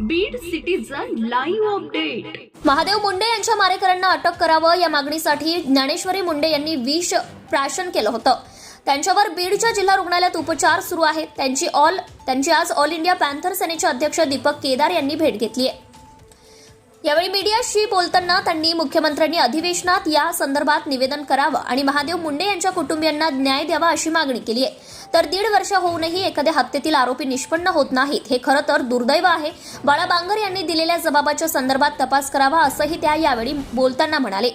Beed citizen live update Mahadev Munde यांच्या मारेकऱ्यांना अटक करावं या मागणीसाठी ज्ञानेश्वरी मुंडे यांनी विष प्राशन केलं होतं. त्यांच्यावर बीडच्या जिल्हा रुग्णालयात उपचार सुरू आहेत. त्यांची ऑल त्यांची आज ऑल इंडिया पॅन्थर सेनेचे अध्यक्ष दीपक केदार यांनी भेट घेतली आहे. यावेळी मीडियाशी बोलताना त्यांनी मुख्यमंत्र्यांनी अधिवेशनात या संदर्भात निवेदन करावं आणि महादेव मुंडे यांच्या कुटुंबियांना न्याय द्यावा अशी मागणी केली आहे. तर दीड वर्ष होऊनही एखाद्या हत्येतील आरोपी निष्पन्न होत नाहीत. हे खरं तर दुर्दैव आहे. बाळा बांगर यांनी दिलेल्या जबाबाच्या संदर्भात तपास करावा असंही त्या यावेळी बोलताना म्हणाले.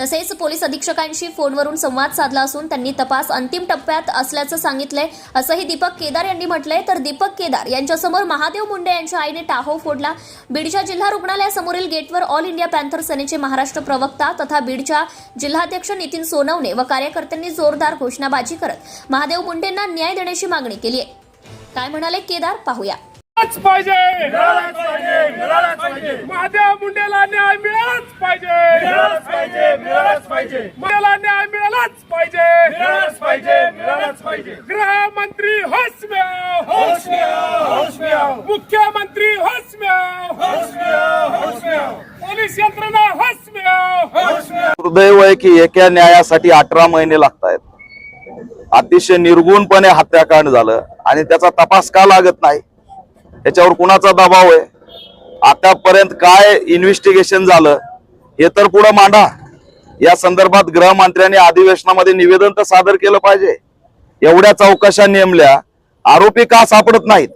तसेच पोलीस अधीक्षकांशी फोनवरून संवाद साधला असून त्यांनी तपास अंतिम टप्प्यात असल्याचं सांगितलंय असंही दीपक केदार यांनी म्हटलंय. तर दीपक केदार यांच्यासमोर महादेव मुंडे यांच्या आईने टाहो फोडला. बीडच्या जिल्हा रुग्णालयासमोरील गेटवर ऑल इंडिया पॅन्थर सेनेचे महाराष्ट्र प्रवक्ता तथा बीडच्या जिल्हाध्यक्ष नितीन सोनवणे व कार्यकर्त्यांनी जोरदार घोषणाबाजी करत महादेव मुंडेंना न्याय देण्याची मागणी केली आहे काय म्हणाले केदार? पाहूया. पाहिजे. महादेव मुंडेला न्याय मिळालाच पाहिजे. मुंडेला न्याय मिळालाच पाहिजे. गृहमंत्री आओ. मुख्यमंत्री आओ. पोलीस यंत्रणा आओ. दुर्दैव आहे की एका न्यायासाठी अठरा महिने लागतायत. अतिशय निर्गुणपणे हत्याकांड झालं आणि त्याचा तपास का लागत नाही? याच्यावर कुणाचा दबाव आहे? आतापर्यंत काय इन्व्हेस्टिगेशन झालं? हे तर पुढे मांडा. या संदर्भात गृहमंत्र्यांनी अधिवेशनामध्ये निवेदन तर सादर केलं पाहिजे. एवढ्या चौकशा नेमल्या आरोपी का सापडत नाहीत?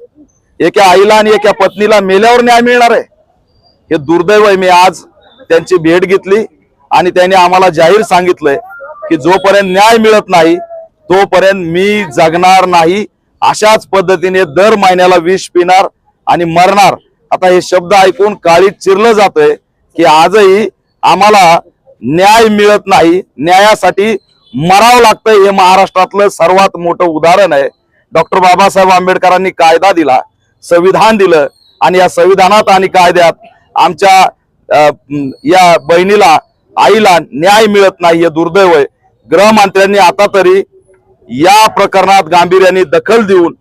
एका आईला आणि एका पत्नीला मेल्यावर न्याय मिळणार आहे? हे दुर्दैव आहे. मी आज त्यांची भेट घेतली आणि त्यांनी आम्हाला जाहीर सांगितलंय की जोपर्यंत न्याय मिळत नाही तोपर्यंत मी जगणार नाही अशाच पद्धतीने दर महिन्याला विष पिणार आणि मरणार. आता हे शब्द ऐकून काळी चिरलं जातंय की आजही आम्हाला न्याय मिळत नाही. न्यायासाठी मरावं लागतंय हे महाराष्ट्रातलं सर्वात मोठं उदाहरण आहे. डॉक्टर बाबासाहेब आंबेडकरांनी कायदा दिला संविधान दिलं आणि या संविधानात आणि कायद्यात आमच्या या बहिणीला आईला न्याय मिळत नाही हे दुर्दैव आहे. गृहमंत्र्यांनी आता तरी या प्रकरणात गांभीर्याने दखल देऊन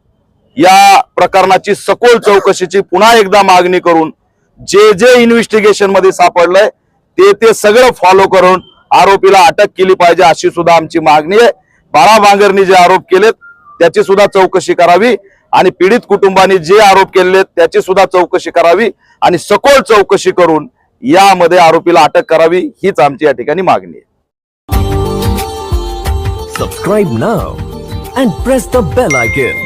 या प्रकरणाची सखोल चौकशीची पुन्हा एकदा मागणी करून जे जे इन्व्हेस्टिगेशनमध्ये सापडलंय ते ते सगळं फॉलो करून आरोपीला अटक केली पाहिजे अशी सुद्धा आमची मागणी आहे. बाळा बांगरनी जे आरोप केलेत त्याची सुद्धा चौकशी करावी आणि पीडित कुटुंबांनी जे आरोप केलेले त्याची सुद्धा चौकशी करावी आणि सखोल चौकशी करून यामध्ये आरोपीला अटक करावी हीच आमची या ठिकाणी मागणी आहे. Subscribe now and press the bell icon